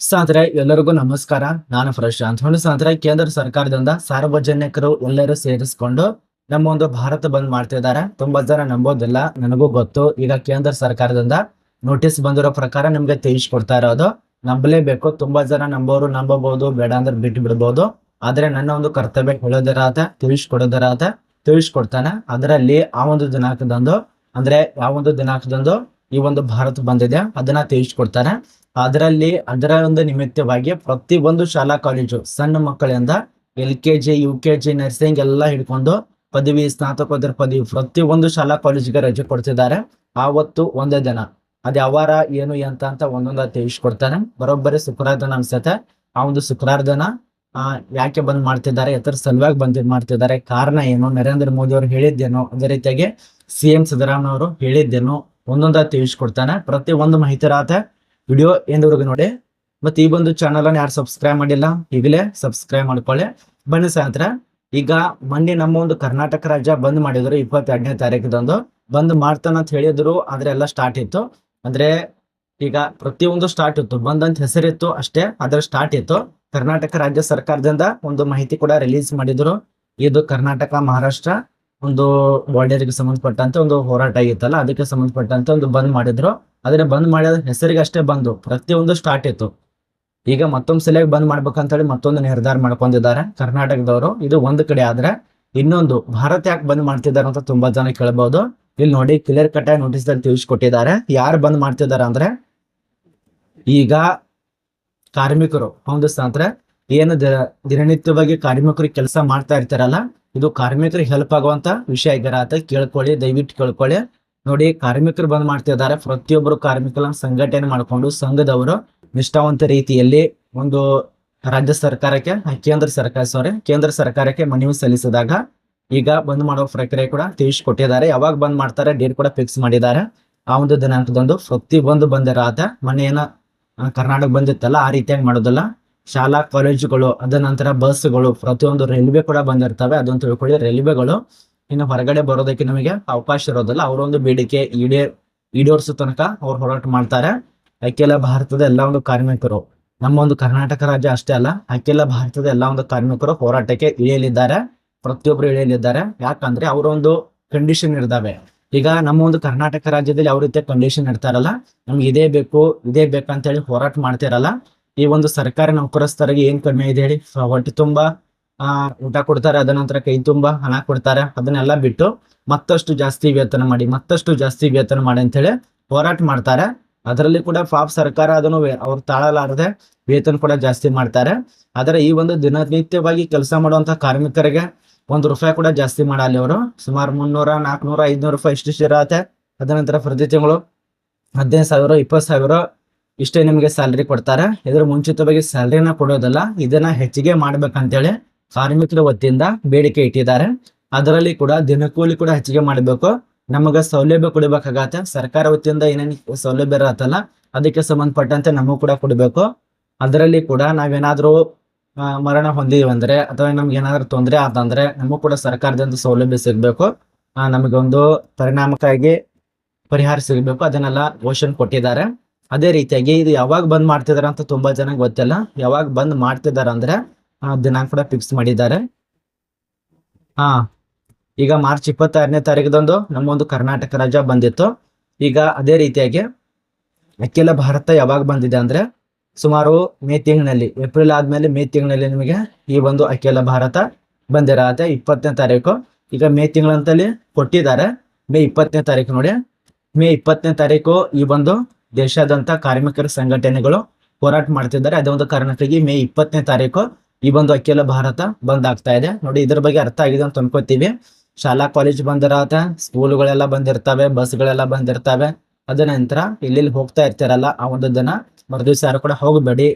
ಸ್ನೇಹಿತರೆ ಎಲ್ಲರಿಗೂ ನಮಸ್ಕಾರ. ನಾನು ಪ್ರಶಾಂತ್ ಹೊಂಡು ಸ್ನೇಹಿತರೆ ಕೇಂದ್ರ ಸರ್ಕಾರದಿಂದ ಸಾರ್ವಜನಿಕರು ಎಲ್ಲರೂ ಸೇರಿಸಿಕೊಂಡು ನಮ್ಮ ಒಂದು ಭಾರತ ಬಂದ್ ಮಾಡ್ತಿದ್ದಾರೆ. ತುಂಬಾ ಜನ ನಂಬೋದಿಲ್ಲ, ನನಗೂ ಗೊತ್ತು. ಈಗ ಕೇಂದ್ರ ಸರ್ಕಾರದಿಂದ ನೋಟಿಸ್ ಬಂದಿರೋ ಪ್ರಕಾರ ನಿಮ್ಗೆ ತಿಳಿಸ್ಕೊಡ್ತಾ ಇರೋದು. ನಂಬಲೇಬೇಕು. ತುಂಬಾ ಜನ ನಂಬೋರು, ನಂಬಬಹುದು. ಬೇಡ ಅಂದ್ರೆ ಬಿಟ್ಟು ಬಿಡ್ಬೋದು. ಆದ್ರೆ ನನ್ನ ಒಂದು ಕರ್ತವ್ಯ ಹೇಳೋದಿರಾತ ತಿಳಿಸ್ಕೊಡೋದಿರಾತ ತಿಳಿಸ್ಕೊಡ್ತಾನೆ. ಅದರಲ್ಲಿ ಆ ಒಂದು ದಿನಾಂಕದಂದು, ಅಂದ್ರೆ ಯಾವ ಒಂದು ದಿನಾಂಕದಂದು ಈ ಒಂದು ಭಾರತ ಬಂದಿದೆ, ಅದನ್ನ ತಿಳಿಸ್ಕೊಡ್ತಾರೆ ಅದರಲ್ಲಿ, ಅದರ ಒಂದು ನಿಮಿತ್ತವಾಗಿ ಪ್ರತಿ ಒಂದು ಶಾಲಾ ಕಾಲೇಜು ಸಣ್ಣ ಮಕ್ಕಳಿಂದ L K G, U K G nursing ಎಲ್ಲ ಹಿಡ್ಕೊಂಡು ಪದವಿ, ಸ್ನಾತಕೋತ್ತರ ಪದವಿ ಪ್ರತಿ ಒಂದು ಶಾಲಾ ಕಾಲೇಜಿಗೆ ರಜೆ ಕೊಡ್ತಿದ್ದಾರೆ. ಆವತ್ತು ಒಂದೇ ದಿನ. ಅದ್ ಯಾವಾರ ಏನು, ಎಂತ ಅಂತ ಒಂದೊಂದ ತಿಳಿಸ್ಕೊಡ್ತಾರೆ ಬರೋಬ್ಬರಿ ಶುಕ್ರವಾರ ದಿನ ಅನ್ಸತ್ತೆ. ಆ ಒಂದು ಶುಕ್ರವಾರ ದಿನ, ಆ, ಯಾಕೆ ಬಂದ್ ಮಾಡ್ತಿದ್ದಾರೆ, ಎತ್ತರ ಸಲುವಾಗಿ ಬಂದ್ ಮಾಡ್ತಿದ್ದಾರೆ. ಕಾರಣ ಏನು? ನರೇಂದ್ರ ಮೋದಿ ಅವರು ಹೇಳಿದ್ದೇನೋ, ಅದೇ ರೀತಿಯಾಗಿ ಸಿ ಎಂ ಸಿದ್ದರಾಮಯ್ಯ ಅವರು ಹೇಳಿದ್ದೇನು ಒಂದೊಂದ ತಿಳಿಸ್ಕೊಡ್ತಾನೆ ಪ್ರತಿ ಒಂದು ಮಾಹಿತಿ ರಾತ ವಿಡಿಯೋ ಎಂದವರೆಗೂ ನೋಡಿ? ಮತ್ತೆ ಈ ಒಂದು ಚಾನಲ್ ಅನ್ನು ಯಾರು ಸಬ್ಸ್ಕ್ರೈಬ್ ಮಾಡಿಲ್ಲ, ಈಗಲೇ ಸಬ್ಸ್ಕ್ರೈಬ್ ಮಾಡ್ಕೊಳ್ಳಿ. ಬನ್ನಿ ಸಾಯಂತ್ರ ಈಗ ಮೊನ್ನೆ ನಮ್ಮ ಒಂದು ಕರ್ನಾಟಕ ರಾಜ್ಯ ಬಂದ್ ಮಾಡಿದ್ರು ಇಪ್ಪತ್ತೆರಡನೇ ತಾರೀಕದಂದು ಬಂದ್ ಮಾಡ್ತಾನ ಅಂತ ಹೇಳಿದ್ರು, ಆದ್ರೆ ಎಲ್ಲ ಸ್ಟಾರ್ಟ್ ಇತ್ತು. ಅಂದ್ರೆ ಈಗ ಪ್ರತಿಯೊಂದು ಸ್ಟಾರ್ಟ್ ಇತ್ತು. ಬಂದ್ ಅಂತ ಹೆಸರಿತ್ತು ಅಷ್ಟೇ ಅದ್ರ ಸ್ಟಾರ್ಟ್ ಇತ್ತು. ಕರ್ನಾಟಕ ರಾಜ್ಯ ಸರ್ಕಾರದಿಂದ ಒಂದು ಮಾಹಿತಿ ಕೂಡ ರಿಲೀಸ್ ಮಾಡಿದ್ರು. ಇದು ಕರ್ನಾಟಕ, ಮಹಾರಾಷ್ಟ್ರ. ಒಂದು ಬಾರ್ಡರ್ಗೆ ಸಂಬಂಧಪಟ್ಟಂತೆ ಒಂದು ಹೋರಾಟ ಆಗಿತ್ತಲ್ಲ, ಅದಕ್ಕೆ ಸಂಬಂಧಪಟ್ಟಂತೆ ಒಂದು ಬಂದ್ ಮಾಡಿದ್ರು. ಆದ್ರೆ ಬಂದ್ ಮಾಡಿದ ಹೆಸರಿಗೆ ಅಷ್ಟೇ ಬಂದು ಪ್ರತಿಯೊಂದು ಸ್ಟಾರ್ಟ್ ಇತ್ತು. ಈಗ ಮತ್ತೊಂದ್ ಸಲ ಬಂದ್ ಮಾಡ್ಬೇಕಂತೇಳಿ ಮತ್ತೊಂದು ನಿರ್ಧಾರ ಮಾಡ್ಕೊಂಡಿದ್ದಾರೆ ಕರ್ನಾಟಕದವರು. ಇದು ಒಂದ್ ಕಡೆ ಆದ್ರೆ ಇನ್ನೊಂದು ಭಾರತ ಯಾಕೆ ಬಂದ್ ಮಾಡ್ತಿದ್ದಾರೆ ಅಂತ ತುಂಬಾ ಜನ ಕೇಳಬಹುದು ಇಲ್ಲಿ ನೋಡಿ ಕ್ಲಿಯರ್ ಕಟ್ ಆಗಿ ನೋಟಿಸ್ ಅಲ್ಲಿ ತಿಳಿಸ್ಕೊಟ್ಟಿದ್ದಾರೆ. ಯಾರು ಬಂದ್ ಮಾಡ್ತಿದ್ದಾರೆ ಅಂದ್ರೆ ಈಗ ಕಾರ್ಮಿಕರು. ಒಂದು ಅಂದ್ರೆ ಏನು ದಿನನಿತ್ಯವಾಗಿ ಕಾರ್ಮಿಕರು ಕೆಲಸ ಮಾಡ್ತಾ ಇರ್ತಾರಲ್ಲ ಇದು ಕಾರ್ಮಿಕರಿಗೆ ಹೆಲ್ಪ್ ಆಗುವಂತ ವಿಷಯ ಅಂತ ಕೇಳ್ಕೊಳ್ಳಿ ದಯವಿಟ್ಟು ಕೇಳ್ಕೊಳ್ಳಿ. ನೋಡಿ ಕಾರ್ಮಿಕರು ಬಂದ್ ಮಾಡ್ತಿದ್ದಾರೆ. ಪ್ರತಿಯೊಬ್ಬರು ಕಾರ್ಮಿಕರನ್ನ ಸಂಘಟನೆ ಮಾಡಿಕೊಂಡು ಸಂಘದವರು ನಿಷ್ಠಾವಂತ ರೀತಿಯಲ್ಲಿ ಒಂದು ರಾಜ್ಯ ಸರ್ಕಾರಕ್ಕೆ ಕೇಂದ್ರ ಸರ್ಕಾರ ಸಾರಿ ಕೇಂದ್ರ ಸರ್ಕಾರಕ್ಕೆ ಮನವಿ ಸಲ್ಲಿಸಿದಾಗ ಈಗ ಬಂದ್ ಮಾಡೋ ಪ್ರಕ್ರಿಯೆ ಕೂಡ ತಿಳಿಸಿಕೊಟ್ಟಿದ್ದಾರೆ. ಯಾವಾಗ ಬಂದ್ ಮಾಡ್ತಾರೆ ಡೇಟ್ ಕೂಡ ಫಿಕ್ಸ್ ಮಾಡಿದ್ದಾರೆ. ಆ ಒಂದು ದಿನಾಂಕದಂದು ಪ್ರತಿ ಒಂದು ಬಂದಿರತ್ತೆ ಮೊನ್ನೆ ಏನ ಆ, ಕರ್ನಾಟಕ ಬಂದಿತ್ತಲ್ಲ ಆ ರೀತಿಯಾಗಿ ಮಾಡೋದಿಲ್ಲ. ಶಾಲಾ, ಕಾಲೇಜುಗಳು, ಅದ ನಂತರ ಬಸ್ಗಳು ಪ್ರತಿಯೊಂದು ರೈಲ್ವೆ ಕೂಡ ಬಂದಿರ್ತವೆ. ಅದನ್ನು ತಿಳ್ಕೊಳ್ಳಿ ರೈಲ್ವೆಗಳು ಇನ್ನು ಹೊರಗಡೆ ಬರೋದಕ್ಕೆ ನಮಗೆ ಅವಕಾಶ ಇರೋದಿಲ್ಲ. ಅವರೊಂದು ಬೇಡಿಕೆ ಈಡೇ, ಈಡೇರಿಸೋ ತನಕ ಅವ್ರು ಹೋರಾಟ ಮಾಡ್ತಾರೆ. ಅಖಿಲ ಭಾರತದ ಎಲ್ಲ ಒಂದು ಕಾರ್ಮಿಕರು, ನಮ್ಮ ಒಂದು ಕರ್ನಾಟಕ ರಾಜ್ಯ ಅಷ್ಟೇ ಅಲ್ಲ, ಅಖಿಲ ಭಾರತದ ಎಲ್ಲ ಒಂದು ಕಾರ್ಮಿಕರು ಹೋರಾಟಕ್ಕೆ ಇಳಿಯಲಿದ್ದಾರೆ. ಪ್ರತಿಯೊಬ್ಬರು ಇಳಿಯಲಿದ್ದಾರೆ. ಯಾಕಂದ್ರೆ ಅವರೊಂದು ಕಂಡೀಷನ್ ಇರ್ದಾವೆ ಈಗ ನಮ್ಮ ಒಂದು ಕರ್ನಾಟಕ ರಾಜ್ಯದಲ್ಲಿ ಯಾವ ರೀತಿಯ ಕಂಡೀಷನ್ ಇರ್ತಾರಲ್ಲ, ನಮ್ಗೆ ಇದೇ ಬೇಕು, ಇದೇ ಬೇಕಂತ ಹೇಳಿ ಹೋರಾಟ ಮಾಡ್ತಿರಲ್ಲ. ಈ ಒಂದು ಸರ್ಕಾರಿ ನೌಕರಸ್ಥರಿಗೆ ಏನ್ ಕಡಿಮೆ ಇದೆ ಹೇಳಿ? ಹೊಟ್ಟೆ ತುಂಬಾ, ಆ, ಊಟ ಕೊಡ್ತಾರೆ ಅದ ನಂತರ ಕೈ ತುಂಬಾ ಹಣ ಕೊಡ್ತಾರೆ. ಅದನ್ನೆಲ್ಲ ಬಿಟ್ಟು ಮತ್ತಷ್ಟು ಜಾಸ್ತಿ ವೇತನ ಮಾಡಿ, ಮತ್ತಷ್ಟು ಜಾಸ್ತಿ ವೇತನ ಮಾಡಿ ಅಂತ ಹೇಳಿ ಹೋರಾಟ ಮಾಡ್ತಾರೆ. ಅದರಲ್ಲಿ ಕೂಡ ಪಾಪ್ ಸರ್ಕಾರ ಅದನ್ನು ಅವ್ರು ತಾಳಲಾರದೆ ವೇತನ ಕೂಡ ಜಾಸ್ತಿ ಮಾಡ್ತಾರೆ. ಆದರೆ ಈ ಒಂದು ದಿನನಿತ್ಯವಾಗಿ ಕೆಲಸ ಮಾಡುವಂತಹ ಕಾರ್ಮಿಕರಿಗೆ ಒಂದು ರೂಪಾಯಿ ಕೂಡ ಜಾಸ್ತಿ ಮಾಡಲ್ಲ ಅವರು ಸುಮಾರು ಮುನ್ನೂರ ನಾಲ್ಕುನೂರ ಐದ್ನೂರು ರೂಪಾಯಿ ಇಷ್ಟಿಷ್ಟು ಇರತ್ತೆ. ಅದ ನಂತರ ಪ್ರತಿ ತಿಂಗಳು ಹದಿನೈದು ಸಾವಿರ, ಇಪ್ಪತ್ತು ಸಾವಿರ ಇಷ್ಟೇ ನಿಮಗೆ ಸ್ಯಾಲ್ರಿ ಕೊಡ್ತಾರೆ. ಇದರ ಮುಂಚಿತವಾಗಿ ಸ್ಯಾಲ್ರಿನ ಕೊಡೋದಲ್ಲ, ಇದನ್ನ ಹೆಚ್ಚಿಗೆ ಮಾಡ್ಬೇಕಂತೇಳಿ ಕಾರ್ಮಿಕರ ವತಿಯಿಂದ ಬೇಡಿಕೆ ಇಟ್ಟಿದ್ದಾರೆ. ಅದರಲ್ಲಿ ಕೂಡ ದಿನಕೂಲಿ ಕೂಡ ಹೆಚ್ಚಿಗೆ ಮಾಡಬೇಕು. ನಮಗ ಸೌಲಭ್ಯ ಕೊಡಬೇಕಾಗತ್ತೆ. ಸರ್ಕಾರ ವತಿಯಿಂದ ಏನೇನು ಸೌಲಭ್ಯ ಇರತ್ತಲ್ಲ, ಅದಕ್ಕೆ ಸಂಬಂಧಪಟ್ಟಂತೆ ನಮಗೂ ಕೂಡ ಕೊಡಬೇಕು. ಅದರಲ್ಲಿ ಕೂಡ ನಾವೇನಾದರೂ ಮರಣ ಹೊಂದಿದೀವಿ ಅಂದ್ರೆ ಅಥವಾ ನಮ್ಗೆ ಏನಾದ್ರೂ ತೊಂದರೆ ಆತಂದ್ರೆ ನಮಗೂ ಕೂಡ ಸರ್ಕಾರದಿಂದ ಸೌಲಭ್ಯ ಸಿಗಬೇಕು. ನಮಗೊಂದು ಪರಿಣಾಮಕಾರಿ ಪರಿಹಾರ ಸಿಗಬೇಕು. ಅದನ್ನೆಲ್ಲ ಘೋಷಣೆ ಕೊಟ್ಟಿದ್ದಾರೆ. ಅದೇ ರೀತಿಯಾಗಿ ಇದು ಯಾವಾಗ ಬಂದ್ ಮಾಡ್ತಿದಾರೆ ಅಂತ ತುಂಬಾ ಜನ ಗೊತ್ತಿಲ್ಲ. ಯಾವಾಗ ಬಂದ್ ಮಾಡ್ತಿದಾರ ಅಂದ್ರೆ ದಿನಾಂಕ ಕೂಡ ಫಿಕ್ಸ್ ಮಾಡಿದ್ದಾರೆ. ಹಾ ಈಗ ಮಾರ್ಚ್ ಇಪ್ಪತ್ತಾರನೇ ನಮ್ಮ ಒಂದು ಕರ್ನಾಟಕ ರಾಜ್ಯ ಬಂದಿತ್ತು. ಈಗ ಅದೇ ರೀತಿಯಾಗಿ ಅಖಿಲ ಭಾರತ ಯಾವಾಗ ಬಂದಿದೆ ಅಂದ್ರೆ, ಸುಮಾರು ಮೇ ತಿಂಗಳಲ್ಲಿ, ಏಪ್ರಿಲ್ ಆದ್ಮೇಲೆ ಮೇ ತಿಂಗಳಲ್ಲಿ ನಿಮಗೆ ಈ ಒಂದು ಅಖಿಲ ಭಾರತ ಬಂದಿರತ್ತೆ ಇಪ್ಪತ್ತನೇ ತಾರೀಕು. ಈಗ ಮೇ ತಿಂಗಳಂತಲ್ಲಿ ಕೊಟ್ಟಿದ್ದಾರೆ. ಮೇ ಇಪ್ಪತ್ತನೇ ತಾರೀಕು ನೋಡಿ. ಮೇ ಇಪ್ಪತ್ತನೇ ತಾರೀಕು ಈ ಒಂದು ದೇಶಾದ್ಯಂತ ಕಾರ್ಮಿಕರ ಸಂಘಟನೆಗಳು ಹೋರಾಟ ಮಾಡ್ತಿದ್ದಾರೆ. ಅದೇ ಒಂದು ಕಾರಣಕ್ಕಾಗಿ ಮೇ ಇಪ್ಪತ್ತನೇ ತಾರೀಕು ಈ ಒಂದು ಅಖಿಲ ಭಾರತ ಬಂದ್ ಆಗ್ತಾ ಇದೆ. ನೋಡಿ, ಇದ್ರ ಬಗ್ಗೆ ಅರ್ಥ ಆಗಿದೆ ಅಂತ ಅನ್ಕೋತೀವಿ. ಶಾಲಾ, ಕಾಲೇಜ್ ಬಂದಿರತ್ತೆ ಸ್ಕೂಲ್ಗಳೆಲ್ಲ ಬಂದಿರ್ತವೆ ಬಸ್ಗಳೆಲ್ಲ ಬಂದಿರ್ತವೆ ಅದ ನಂತರ ಇಲ್ಲಿ ಹೋಗ್ತಾ ಇರ್ತಾರಲ್ಲ ಆ ಒಂದು ದಿನ. ಮರುದಿವ್ಸ ಯಾರು ಕೂಡ ಹೋಗಬೇಡಿ.